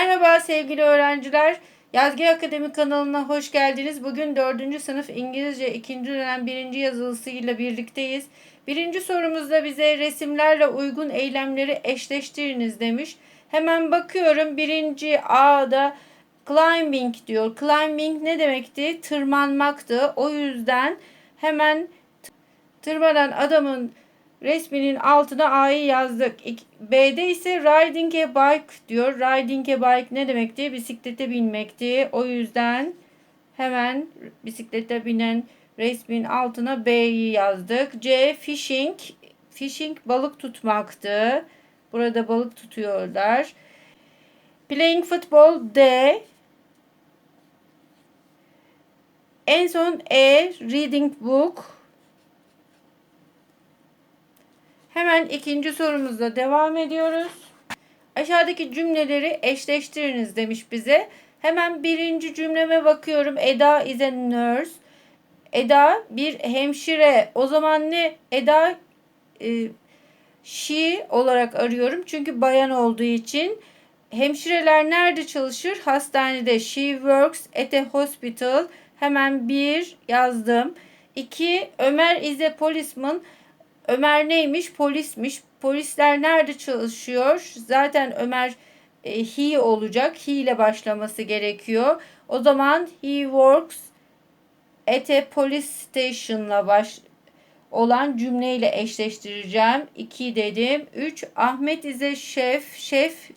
Merhaba sevgili öğrenciler. Yazgi Akademi kanalına hoş geldiniz. Bugün 4. sınıf İngilizce 2. dönem 1. yazılısıyla birlikteyiz. Birinci sorumuzda bize resimlerle uygun eylemleri eşleştiriniz demiş. Hemen bakıyorum birinci A'da climbing diyor. Climbing ne demekti? Tırmanmaktı. O yüzden hemen tırmanan adamın resminin altına A'yı yazdık. B'de ise riding a bike diyor. Riding a bike ne demekti? Bisiklete binmekti. O yüzden hemen bisiklete binen resmin altına B'yi yazdık. C fishing. Fishing balık tutmaktı. Burada balık tutuyorlar. Playing football D. En son E reading book. Hemen ikinci sorumuzla devam ediyoruz. Aşağıdaki cümleleri eşleştiriniz demiş bize. Hemen birinci cümleme bakıyorum. Eda is a nurse. Eda bir hemşire. O zaman ne? Eda e, she olarak arıyorum. Çünkü bayan olduğu için. Hemşireler nerede çalışır? Hastanede. She works at a hospital. Hemen bir yazdım. İki, Ömer is a policeman. Ömer neymiş? Polismiş. Polisler nerede çalışıyor? Zaten Ömer e, he olacak. He ile başlaması gerekiyor. O zaman he works at a police station'la baş olan cümleyle eşleştireceğim. 2 dedim. 3 Ahmet ise şef. Şef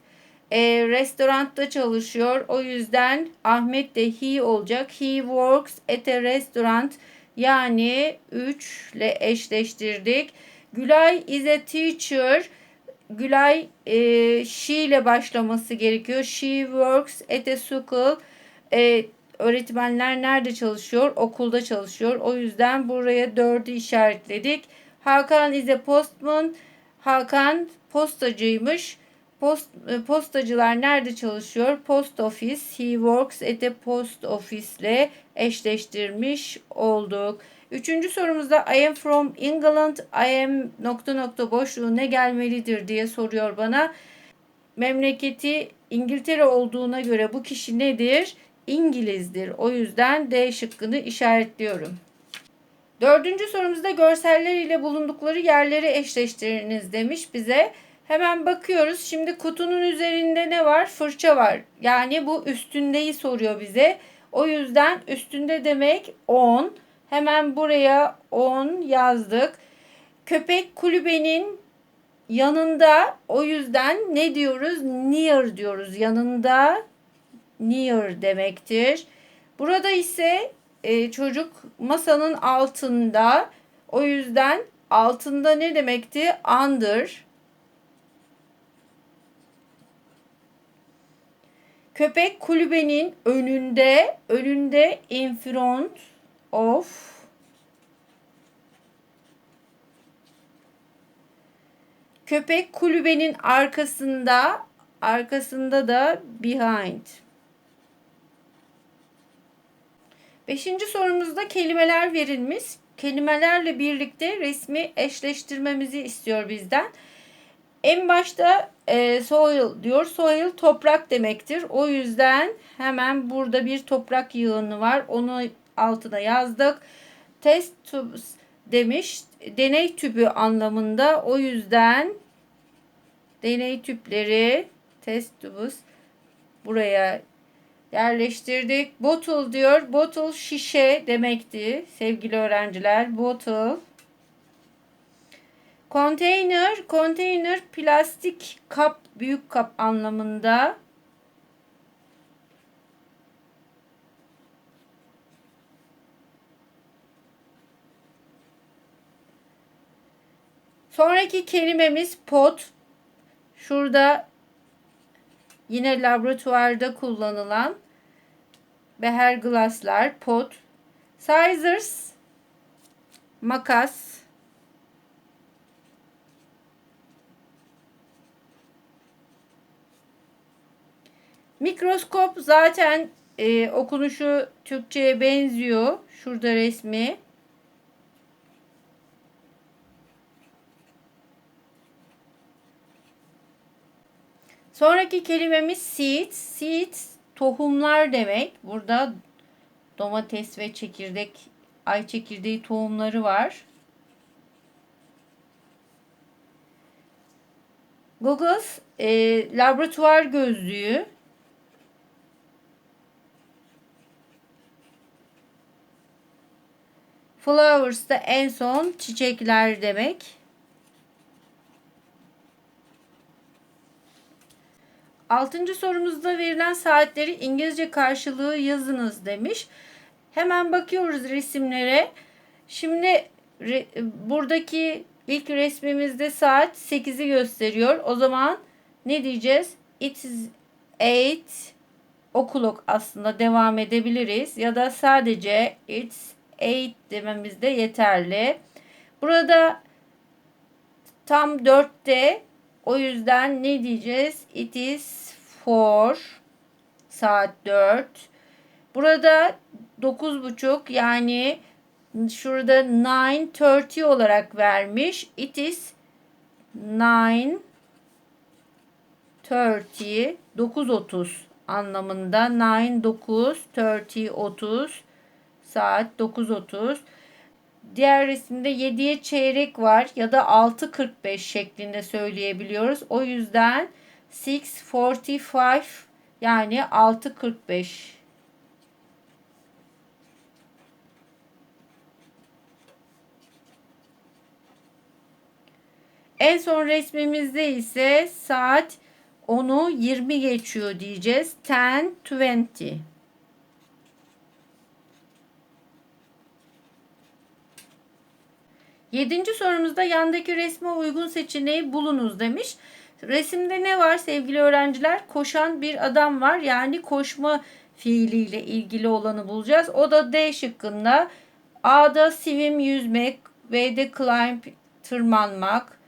e, restoranda çalışıyor. O yüzden Ahmet de he olacak. He works at a restaurant. Yani 3 ile eşleştirdik. Gülay is a teacher. Gülay e, she ile başlaması gerekiyor. She works at a school. E, öğretmenler nerede çalışıyor? Okulda çalışıyor. O yüzden buraya dördü işaretledik. Hakan is a postman. Hakan postacıymış. Post, e, postacılar nerede çalışıyor? Post office. He works at a post office ile eşleştirmiş olduk. Üçüncü sorumuzda I am from England. I am nokta nokta boşluğu ne gelmelidir diye soruyor bana. Memleketi İngiltere olduğuna göre bu kişi nedir? İngilizdir. O yüzden D şıkkını işaretliyorum. Dördüncü sorumuzda görseller ile bulundukları yerleri eşleştiriniz demiş bize. Hemen bakıyoruz. Şimdi kutunun üzerinde ne var? Fırça var. Yani bu üstündeyi soruyor bize. O yüzden üstünde demek 10. Hemen buraya 10 yazdık. Köpek kulübenin yanında o yüzden ne diyoruz? Near diyoruz. Yanında near demektir. Burada ise e, çocuk masanın altında. O yüzden altında ne demekti? Under. Köpek kulübenin önünde, önünde in front of Köpek kulübenin arkasında, arkasında da behind. Beşinci sorumuzda kelimeler verilmiş. Kelimelerle birlikte resmi eşleştirmemizi istiyor bizden. En başta e, soil diyor. Soil toprak demektir. O yüzden hemen burada bir toprak yığını var. Onu altına yazdık. Test tubes demiş. Deney tüpü anlamında. O yüzden deney tüpleri test tubes buraya yerleştirdik. Bottle diyor. Bottle şişe demekti sevgili öğrenciler. Bottle. Container, container plastik kap, büyük kap anlamında. Sonraki kelimemiz pot. Şurada yine laboratuvarda kullanılan beher glasslar, pot. Sizers, makas. Mikroskop zaten e, okunuşu Türkçe'ye benziyor. Şurada resmi. Sonraki kelimemiz seed. Seed tohumlar demek. Burada domates ve çekirdek, ay çekirdeği tohumları var. Goggles e, laboratuvar gözlüğü. Flowers da en son çiçekler demek. Altıncı sorumuzda verilen saatleri İngilizce karşılığı yazınız demiş. Hemen bakıyoruz resimlere. Şimdi re, buradaki ilk resmimizde saat 8'i gösteriyor. O zaman ne diyeceğiz? It is 8 o'clock aslında devam edebiliriz. Ya da sadece it's 8 dememiz de yeterli. Burada tam 4'te o yüzden ne diyeceğiz? It is 4 saat 4. Burada 9.30 yani şurada 9.30 olarak vermiş. It is 9.30 9.30 anlamında 9 9 30 30 saat 9.30 Diğer resimde 7'ye çeyrek var ya da 6.45 şeklinde söyleyebiliyoruz. O yüzden 6.45 yani 6.45 En son resmimizde ise saat 10'u 20 geçiyor diyeceğiz. 10.20 Yedinci sorumuzda yandaki resme uygun seçeneği bulunuz demiş. Resimde ne var sevgili öğrenciler? Koşan bir adam var. Yani koşma fiiliyle ilgili olanı bulacağız. O da D şıkkında. A'da swim yüzmek, B'de climb tırmanmak.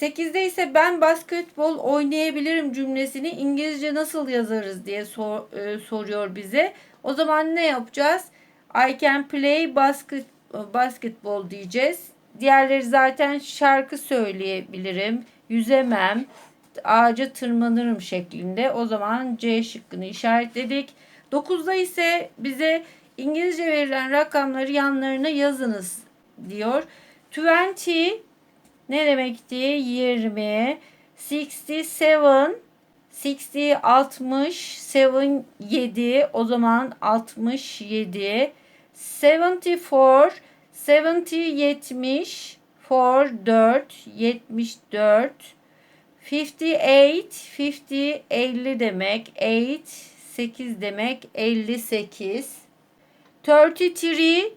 8'de ise ben basketbol oynayabilirim cümlesini İngilizce nasıl yazarız diye sor, e, soruyor bize. O zaman ne yapacağız? I can play basket, basketball diyeceğiz. Diğerleri zaten şarkı söyleyebilirim, yüzemem, ağaca tırmanırım şeklinde. O zaman C şıkkını işaretledik. 9'da ise bize İngilizce verilen rakamları yanlarına yazınız diyor. 20 ne demekti? 20 67 60 60 7 7 o zaman 67 74 70 70 4 4 74 58 50 50 demek 8 8 demek 58 33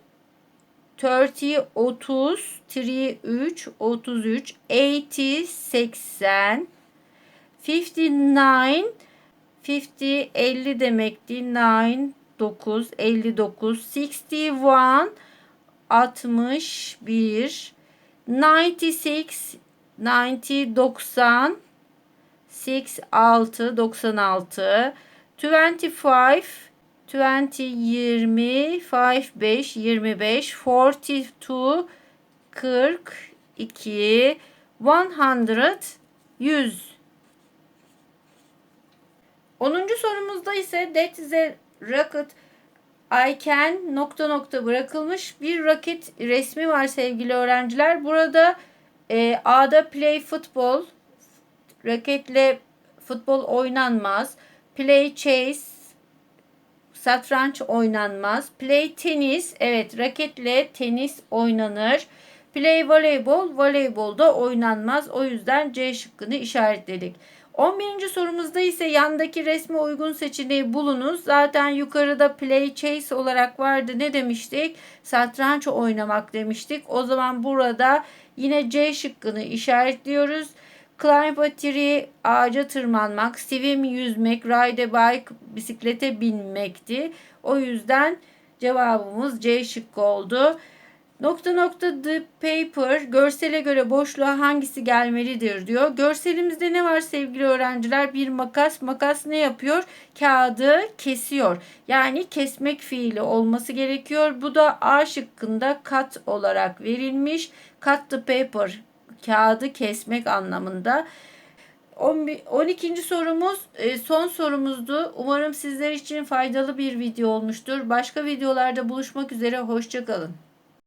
30 30 3 3 33 80 80 59 50 50 demekti 9 9 59 61 61 96 90 90 6 6 96 25 20 20 5 5 25 42 42 100 100 10. sorumuzda ise that is a rocket I can nokta nokta bırakılmış bir raket resmi var sevgili öğrenciler. Burada e, A'da play futbol raketle futbol oynanmaz. Play chase satranç oynanmaz. Play tenis evet raketle tenis oynanır. Play voleybol voleybolda oynanmaz. O yüzden C şıkkını işaretledik. 11. sorumuzda ise yandaki resme uygun seçeneği bulunuz. Zaten yukarıda play chase olarak vardı. Ne demiştik? Satranç oynamak demiştik. O zaman burada yine C şıkkını işaretliyoruz. Climb a tree, ağaca tırmanmak, swim yüzmek, ride a bike, bisiklete binmekti. O yüzden cevabımız C şıkkı oldu. Nokta nokta the paper görsele göre boşluğa hangisi gelmelidir diyor. Görselimizde ne var sevgili öğrenciler? Bir makas. Makas ne yapıyor? Kağıdı kesiyor. Yani kesmek fiili olması gerekiyor. Bu da A şıkkında cut olarak verilmiş. Cut the paper kağıdı kesmek anlamında. 11 12. sorumuz e, son sorumuzdu. Umarım sizler için faydalı bir video olmuştur. Başka videolarda buluşmak üzere. Hoşçakalın.